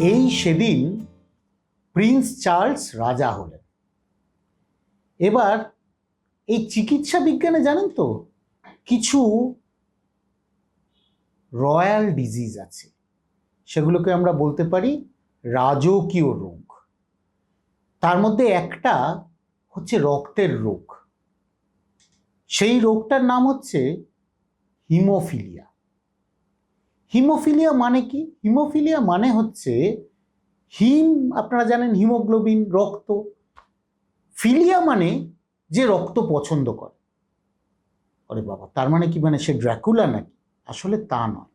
এই সেদিন Prince Charles রাজা হলেন। এবার এই চিকিৎসা বিজ্ঞানে জানেন তো, কিছু রয়্যাল ডিজিজ আছে। সেগুলোকে আমরা বলতে পারি রাজকীয় রোগ। তার মধ্যে একটা হচ্ছে রক্তের রোগ। সেই রোগটার নাম হচ্ছে হিমোফিলিয়া। হিমোফিলিয়া মানে কি? হিমোফিলিয়া মানে হচ্ছে হিম, আপনারা জানেন হিমোগ্লোবিন, রক্ত। ফিলিয়া মানে যে রক্ত পছন্দ করে। আরে বাবা, তার মানে কি মানে সে ড্র্যাকুলা নাকি? আসলে তা নয়।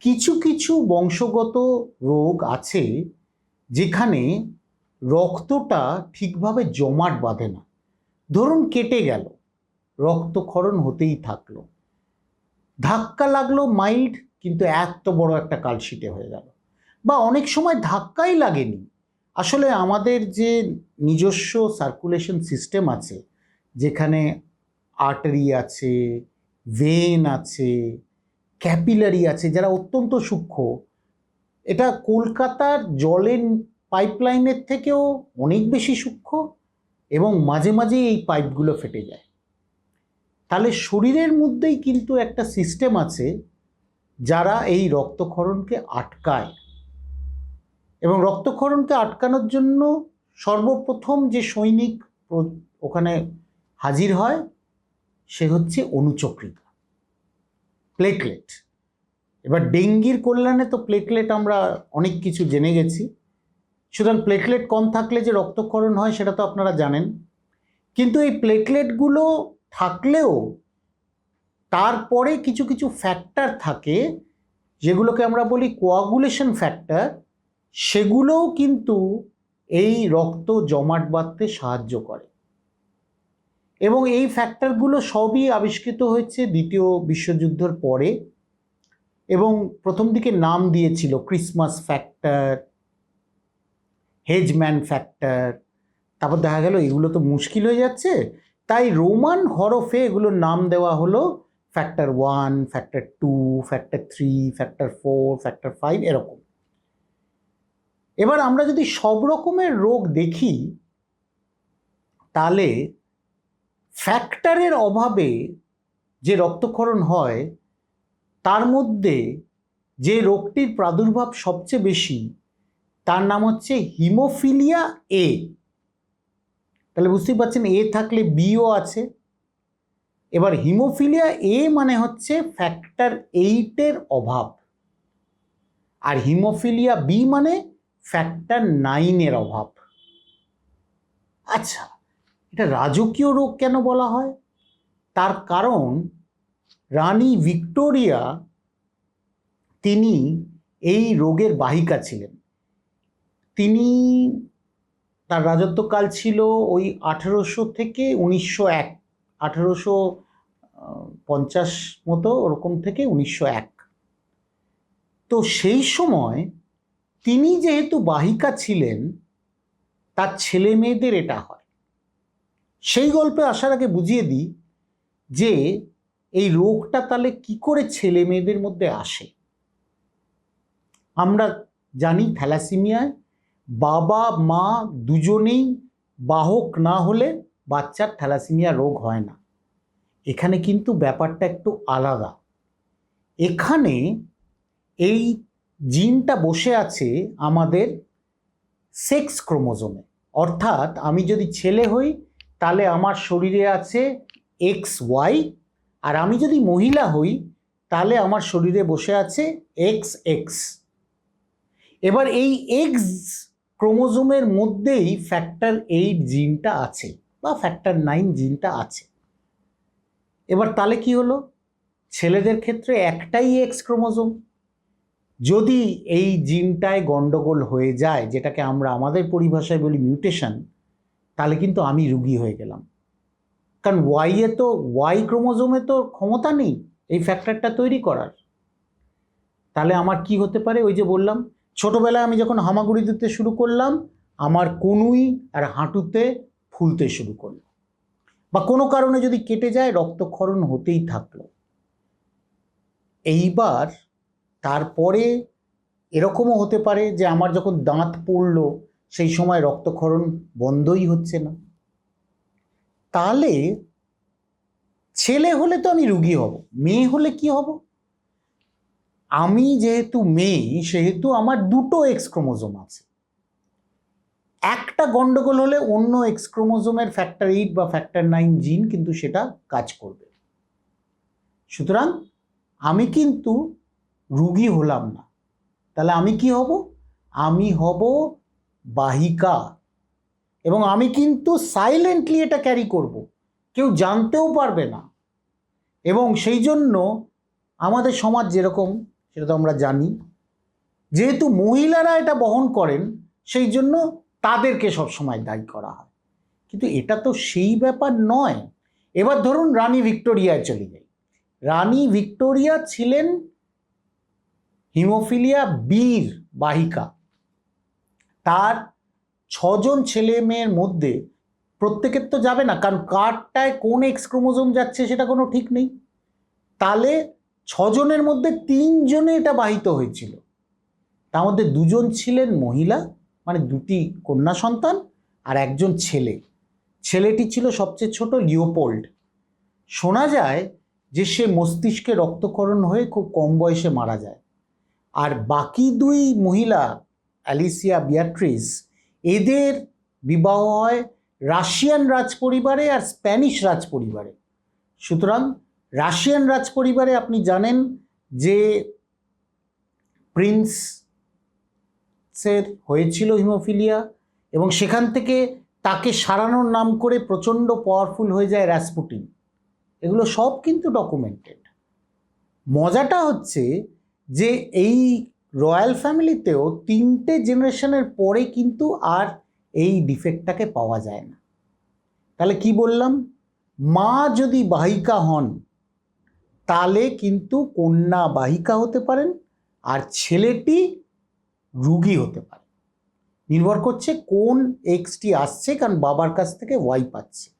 কিছু কিছু বংশগত রোগ আছে যেখানে রক্তটা ঠিকভাবে জমাট বাঁধে না। ধরুন কেটে গেল, রক্তক্ষরণ হতেই থাকল। ধাক্কা লাগল মাইল্ড কিন্তু এত বড় একটা কালশিটে হয়ে গেল। বা অনেক সময় ধাক্কাই লাগেনি। আসলে আমাদের যে নিজস্ব সার্কুলেশন সিস্টেম আছে, যেখানে আর্টারি আছে ভেন আছে ক্যাপিলারি আছে, যারা অত্যন্ত সূক্ষ্ম, এটা কলকাতার জলের পাইপলাইনের থেকেও অনেক বেশি সূক্ষ্ম এবং মাঝে মাঝে এই পাইপগুলো ফেটে যায়। তাহলে শরীরের মধ্যেই কিন্তু একটা সিস্টেম আছে যারা এই রক্তক্ষরণকে আটকায়। এবং রক্তক্ষরণকে আটকানোর জন্য সর্বপ্রথম যে সৈনিক ওখানে হাজির হয়, সে হচ্ছে অনুচক্রিকা, প্লেটলেট। এবার ডেঙ্গির কল্যাণে তো প্লেটলেট আমরা অনেক কিছু জেনে গেছি। সুতরাং প্লেটলেট কম থাকলে যে রক্তক্ষরণ হয়, সেটা তো আপনারা জানেন। কিন্তু এই প্লেটলেটগুলো থাকলেও তারপরে কিছু কিছু ফ্যাক্টর থাকে, যেগুলোকে আমরা বলি কোয়াগুলেশন ফ্যাক্টর সেগুলোও কিন্তু এই রক্ত জমাট বাঁধতে সাহায্য করে। এবং এই ফ্যাক্টরগুলো সবই আবিষ্কৃত হয়েছে দ্বিতীয় বিশ্বযুদ্ধের পরে, এবং প্রথম দিকে নাম দিয়েছিল ক্রিসমাস ফ্যাক্টর হেজম্যান ফ্যাক্টর তারপর দেখা গেল এগুলো তো মুশকিল হয়ে যাচ্ছে, তাই রোমান হরফে এগুলোর নাম দেওয়া হলো factor one factor two factor three factor four factor five এরকম। এবার আমরা যদি সব রকমের রোগ দেখি, তাহলে ফ্যাক্টরের অভাবে যে রক্তক্ষরণ হয়, তার মধ্যে যে রোগটির প্রাদুর্ভাব সবচেয়ে বেশি, তার নাম হচ্ছে হিমোফিলিয়া এ। তাহলে বুঝতেই পারছেন, এ থাকলে বিও আছে। এবার হিমোফিলিয়া এ মানে হচ্ছে ফ্যাক্টর এইটের অভাব। আর হিমোফিলিয়া বি মানে ফ্যাক্টর নাইনের অভাব। আচ্ছা এটা রাজকীয় রোগ কেন বলা হয়? তার কারণ রানী ভিক্টোরিয়া তিনি এই রোগের বাহিকা ছিলেন। তিনি তার রাজত্বকাল ছিল ওই আঠেরোশো থেকে উনিশশো এক আঠেরোশো পঞ্চাশ মতো ওরকম থেকে উনিশশো এক। তো সেই সময় তিনি যেহেতু বাহিকা ছিলেন, তার ছেলে মেয়েদের এটা হয়। সেই গল্পে আসার আগে বুঝিয়ে দিই যে এই রোগটা তাহলে কি করে ছেলে মেয়েদের মধ্যে আসে। আমরা জানি থ্যালাসিমিয়ায় বাবা, মা দুজনেই বাহক না হলে বাচ্চার থ্যালাসিমিয়া রোগ হয় না। এখানে কিন্তু ব্যাপারটা একটু আলাদা। এখানে এই জিনটা বসে আছে আমাদের সেক্স ক্রোমোজোমে। অর্থাৎ আমি যদি ছেলে হই, তাহলে আমার শরীরে আছে এক্স ওয়াই, আর আমি যদি মহিলা হই, তাহলে আমার শরীরে বসে আছে এক্স এক্স। এবার এই এক্স ক্রোমোজোমের মধ্যেই ফ্যাক্টর এইট জিনটা আছে। বা ফ্যাক্টর নাইন জিনটা আছে। এবার তাহলে কি হলো? ছেলেদের ক্ষেত্রে একটাই এক্স ক্রোমোজোম যদি এই জিনটায় গন্ডগোল হয়ে যায়, যেটাকে আমরা আমাদের পরিভাষায় বলি মিউটেশন তাহলে কিন্তু আমি রুগী হয়ে গেলাম। কারণ ওয়াইয়ে তো ওয়াই ক্রোমোজোমে তো ক্ষমতা নেই এই ফ্যাক্টরটা তৈরি করার। তাহলে আমার কি হতে পারে? ওই যে বললাম, ছোটবেলায় আমি যখন হামাগুড়ি দিতে শুরু করলাম, আমার কনুই আর হাঁটুতে ফুলতে শুরু করল। বা কোনো কারণে যদি কেটে যায়, রক্তক্ষরণ হতেই থাকল। এইবার তারপরে এরকমও হতে পারে যে আমার যখন দাঁত পড়ল, সেই সময় রক্তক্ষরণ বন্ধই হচ্ছে না। তাহলে ছেলে হলে তো আমি রুগী হব, মেয়ে হলে কি হব? আমি যেহেতু মেয়ে, সেহেতু আমার দুটো এক্স ক্রোমোজোম আছে। একটা গন্ডগোল হলে অন্য এক্সক্রোমোজোমের ফ্যাক্টর এইট বা ফ্যাক্টর নাইন জিন কিন্তু সেটা কাজ করবে। সুতরাং আমি কিন্তু রুগী হলাম না। তাহলে আমি কি হব? আমি হব বাহিকা। এবং আমি কিন্তু সাইলেন্টলি এটা ক্যারি করব। কেউ জানতেও পারবে না। এবং সেই জন্য আমাদের সমাজ যেরকম, সেটা তো আমরা জানি। যেহেতু মহিলারা এটা বহন করেন, সেই জন্য তাদেরকে সবসময় দায়ী করা হয়। কিন্তু এটা তো সেই ব্যাপার নয়। এবার ধরুন রানী ভিক্টোরিয়ায় চলে যাই। রানী ভিক্টোরিয়া ছিলেন হিমোফিলিয়া বীর বাহিকা। তার ছজন ছেলে মেয়ের মধ্যে প্রত্যেকের তো যাবে না, কারণ কারটায় কোন এক্স ক্রোমোজোম যাচ্ছে সেটা কোনো ঠিক নেই। তাহলে ছজনের মধ্যে তিনজনে এটা বাহিত হয়েছিল। তার মধ্যে দুজন ছিলেন মহিলা মানে দুটি কন্যা সন্তান আর একজন ছেলে। ছেলেটি ছিল সবচেয়ে ছোট লিওপোল্ড। শোনা যায় যে সে মস্তিষ্কে রক্তকরণ হয়ে খুব কম বয়সে মারা যায়। আর বাকি দুই মহিলা, অ্যালিসিয়া বিয়াট্রিস, এদের বিবাহ হয় রাশিয়ান রাজপরিবারে আর স্প্যানিশ রাজপরিবারে। সুতরাং রাশিয়ান রাজপরিবারে আপনি জানেন যে প্রিন্সের হয়েছিল হিমোফিলিয়া এবং সেখান থেকে তাকে সারানোর নাম করে প্রচণ্ড পাওয়ারফুল হয়ে যায় র্যাসপুটিন এগুলো সব কিন্তু ডকুমেন্টেড মজাটা হচ্ছে যে এই রয়্যাল ফ্যামিলিতেও তিনটে জেনারেশনের পরে কিন্তু আর এই ডিফেক্টটাকে পাওয়া যায় না। তাহলে কি বললাম? মা যদি বাহিকা হন তাহলে কিন্তু কন্যা বাহিকা হতে পারেন, আর ছেলেটি রুগী হতে পারে। নির্ভর করছে কোন এক্সটি আসছে কারণ বাবার কাছ থেকে ওয়াই পাচ্ছে।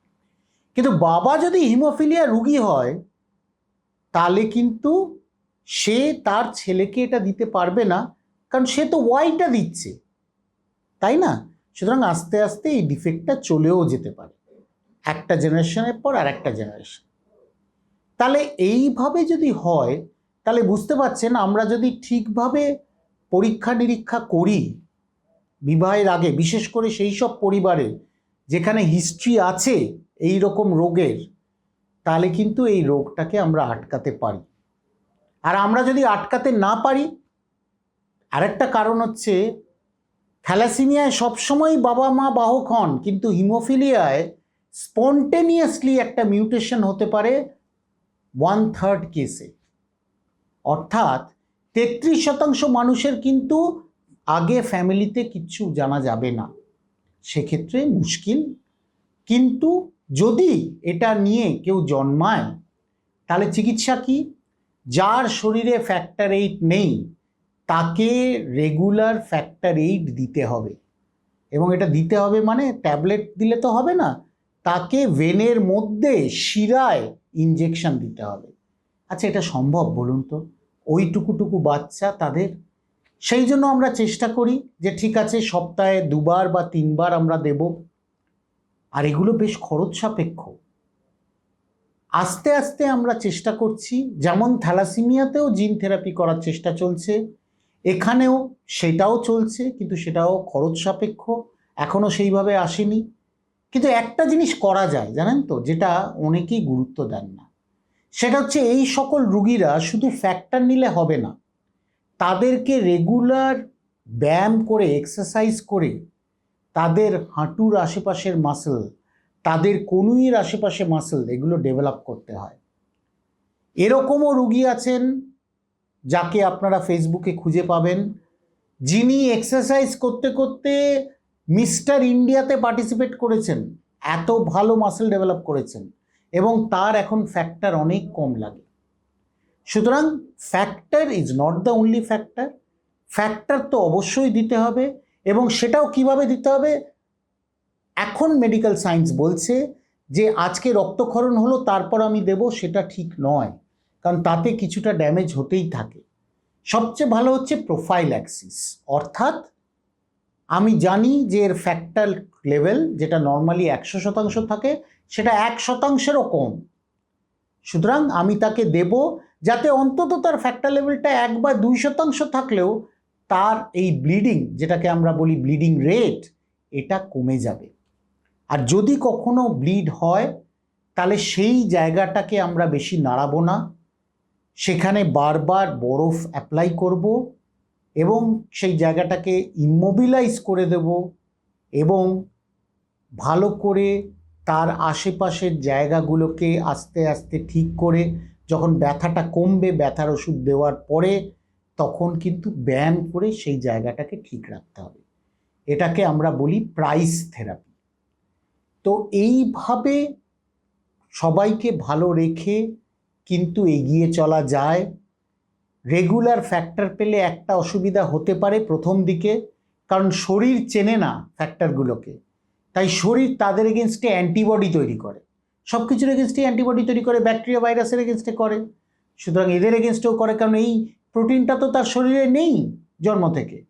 কিন্তু বাবা যদি হিমোফিলিয়া রুগী হয়, তাহলে কিন্তু সে তার ছেলেকে এটা দিতে পারবে না, কারণ সে তো ওয়াইটা দিচ্ছে। তাই না? সুতরাং আস্তে আস্তে এই ডিফেক্টটা চলেও যেতে পারে। একটা জেনারেশনের পর আর একটা জেনারেশন তাহলে এইভাবে যদি হয়, তাহলে বুঝতে পারছেন আমরা যদি ঠিকভাবে পরীক্ষা নিরীক্ষা করি বিবাহের আগে, বিশেষ করে সেই সব পরিবারে যেখানে হিস্ট্রি আছে এই রকম রোগের, তাহলে কিন্তু এই রোগটাকে আমরা আটকাতে পারি। আর আমরা যদি আটকাতে না পারি, আরেকটা কারণ হচ্ছে থ্যালাসিমিয়ায় সবসময় বাবা মা বাহক হন, কিন্তু হিমোফিলিয়ায় স্পন্টেনিয়াসলি একটা মিউটেশন হতে পারে ওয়ান থার্ড কেসে অর্থাৎ তেত্রিশ শতাংশ মানুষের কিন্তু আগে ফ্যামিলিতে কিচ্ছু জানা যাবে না। সেক্ষেত্রে মুশকিল। কিন্তু যদি এটা নিয়ে কেউ জন্মায়, তাহলে চিকিৎসা কি? যার শরীরে ফ্যাক্টর এইট নেই, তাকে রেগুলার ফ্যাক্টর এইট দিতে হবে। এবং এটা দিতে হবে মানে ট্যাবলেট দিলে তো হবে না, তাকে ভেনের মধ্যে শিরায় ইঞ্জেকশন দিতে হবে। আচ্ছা এটা সম্ভব বলুন তো? ওইটুকুটুকু বাচ্চা তাদের। সেই জন্য আমরা চেষ্টা করি যে ঠিক আছে, সপ্তাহে দুবার বা তিনবার আমরা দেব। আর এগুলো বেশ খরচ সাপেক্ষ। আস্তে আস্তে আমরা চেষ্টা করছি, যেমন থ্যালাসিমিয়াতেও জিন থেরাপি করার চেষ্টা চলছে, এখানেও সেটাও চলছে, কিন্তু সেটাও খরচ সাপেক্ষ এখনও সেইভাবে আসেনি। কিন্তু একটা জিনিস করা যায়, জানেন তো, যেটা অনেকেই গুরুত্ব দেন না। সেটা হচ্ছে এই সকল রুগীরা শুধু ফ্যাক্টর নিলে হবে না, তাদেরকে রেগুলার ব্যায়াম করে এক্সারসাইজ করে, তাদের হাঁটুর আশেপাশের মাসেল তাদের কনুইয়ের আশেপাশে মাসেল এগুলো ডেভেলপ করতে হয়। এরকমও রুগী আছেন যাকে আপনারা ফেসবুকে খুঁজে পাবেন, যিনি এক্সারসাইজ করতে করতে মিস্টার ইন্ডিয়াতে পার্টিসিপেট করেছেন, এত ভালো মাসেল ডেভেলপ করেছেন। এবং তার এখন ফ্যাক্টর অনেক কম লাগে। সুতরাং factor is not the only factor factor তো অবশ্যই দিতে হবে এবং সেটাও কীভাবে দিতে হবে? এখন মেডিকেল সায়েন্স বলছে যে, আজকে রক্তক্ষরণ হলো, তারপর আমি দেব, সেটা ঠিক নয়। কারণ তাতে কিছুটা ড্যামেজ হতেই থাকে। সবচেয়ে ভালো হচ্ছে প্রোফাইল অ্যাক্সিস অর্থাৎ আমি জানি যে এর ফ্যাক্টার লেভেল যেটা নর্মালি একশো শতাংশ থাকে সেটা এক শতাংশেরও কম। সুতরাং আমি তাকে দেব যাতে অন্তত তার ফ্যাক্টর লেভেলটা এক বা দুই শতাংশ থাকলেও তার এই ব্লিডিং যেটাকে আমরা বলি ব্লিডিং রেট এটা কমে যাবে। আর যদি কখনো ব্লিড হয়, তাহলে সেই জায়গাটাকে আমরা বেশি নাড়াবো না। সেখানে বারবার বরফ অ্যাপ্লাই করব এবং সেই জায়গাটাকে ইমোবিলাইজ করে দেব এবং ভালো করে তার আশেপাশের জায়গাগুলোকে আস্তে আস্তে ঠিক করে যখন ব্যথাটা কমবে, ব্যথার ওষুধ দেওয়ার পরে তখন কিন্তু ব্যায়াম করে সেই জায়গাটাকে ঠিক রাখতে হবে। এটাকে আমরা বলি প্রাইস থেরাপি তো এইভাবে সবাইকে ভালো রেখে কিন্তু এগিয়ে চলা যায়। রেগুলার ফ্যাক্টর পেলে একটা অসুবিধা হতে পারে প্রথম দিকে, কারণ শরীর চেনে না ফ্যাক্টরগুলোকে তাই শরীর তাদের এগেনস্টে অ্যান্টিবডি তৈরি করে। সব কিছুর এগেনস্টে অ্যান্টিবডি তৈরি করে ব্যাকটেরিয়া ভাইরাসের এগেনস্টে করে। সুতরাং এদের এগেনস্টেও করে, কারণ এই প্রোটিনটা তো তার শরীরে নেই জন্ম থেকে।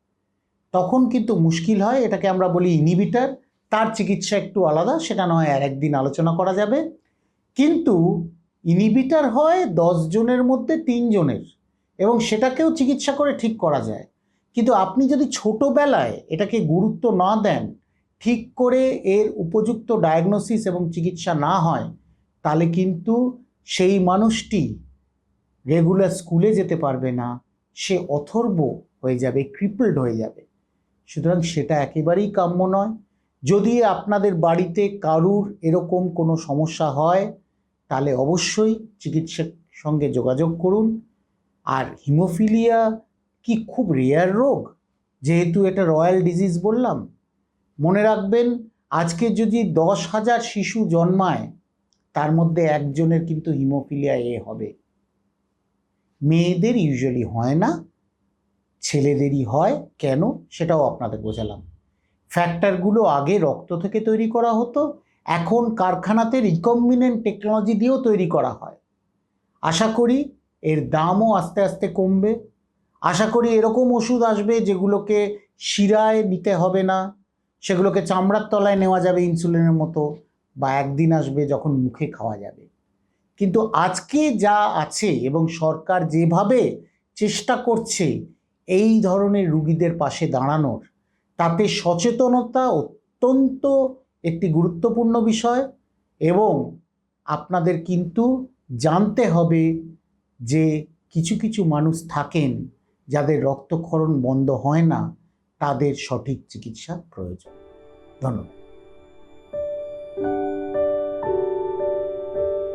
তখন কিন্তু মুশকিল হয়, এটাকে আমরা বলি ইনিবিটার তার চিকিৎসা একটু আলাদা সেটা নয় আর একদিন আলোচনা করা যাবে। কিন্তু ইনিবিটার হয় দশ জনের মধ্যে তিনজনের এবং সেটাকেও চিকিৎসা করে ঠিক করা যায়। কিন্তু আপনি যদি ছোটোবেলায় এটাকে গুরুত্ব না দেন ঠিক করে এর উপযুক্ত ডায়াগনোসিস এবং চিকিৎসা না হয়, তাহলে কিন্তু সেই মানুষটি রেগুলার স্কুলে যেতে পারবে না, সে অথর্ব হয়ে যাবে ক্রিপলড হয়ে যাবে। সুতরাং সেটা একেবারেই কাম্য নয়। যদি আপনাদের বাড়িতে কারুর এরকম কোনো সমস্যা হয়, তাহলে অবশ্যই চিকিৎসক সঙ্গে যোগাযোগ করুন। আর হিমোফিলিয়া কি খুব রেয়ার রোগ? যেহেতু এটা রয়্যাল ডিজিজ বললাম মনে রাখবেন, আজকে যদি দশ হাজার শিশু জন্মায়, তার মধ্যে একজনের কিন্তু হিমোফিলিয়া এ হবে। মেয়েদের ইউজুয়ালি হয় না, ছেলেদেরই হয়। কেন? সেটাও আপনাদের বোঝালাম। ফ্যাক্টরগুলো আগে রক্ত থেকে তৈরি করা হতো, এখন কারখানাতে রিকম্বিনেন্ট টেকনোলজি দিয়েও তৈরি করা হয়। আশা করি এর দামও আস্তে আস্তে কমবে। আশা করি এরকম ওষুধ আসবে যেগুলোকে শিরায় নিতে হবে না। সেগুলোকে চামড়ার তলায় নেওয়া যাবে ইনসুলিনের মতো বা একদিন আসবে যখন মুখে খাওয়া যাবে। কিন্তু আজকে যা আছে এবং সরকার যেভাবে চেষ্টা করছে এই ধরনের রুগীদের পাশে দাঁড়ানোর, তাতে সচেতনতা অত্যন্ত একটি গুরুত্বপূর্ণ বিষয় এবং আপনাদের কিন্তু জানতে হবে যে কিছু কিছু মানুষ থাকেন যাদের রক্তক্ষরণ বন্ধ হয় না। তাদের সঠিক চিকিৎসা প্রয়োজন। ধন্যবাদ।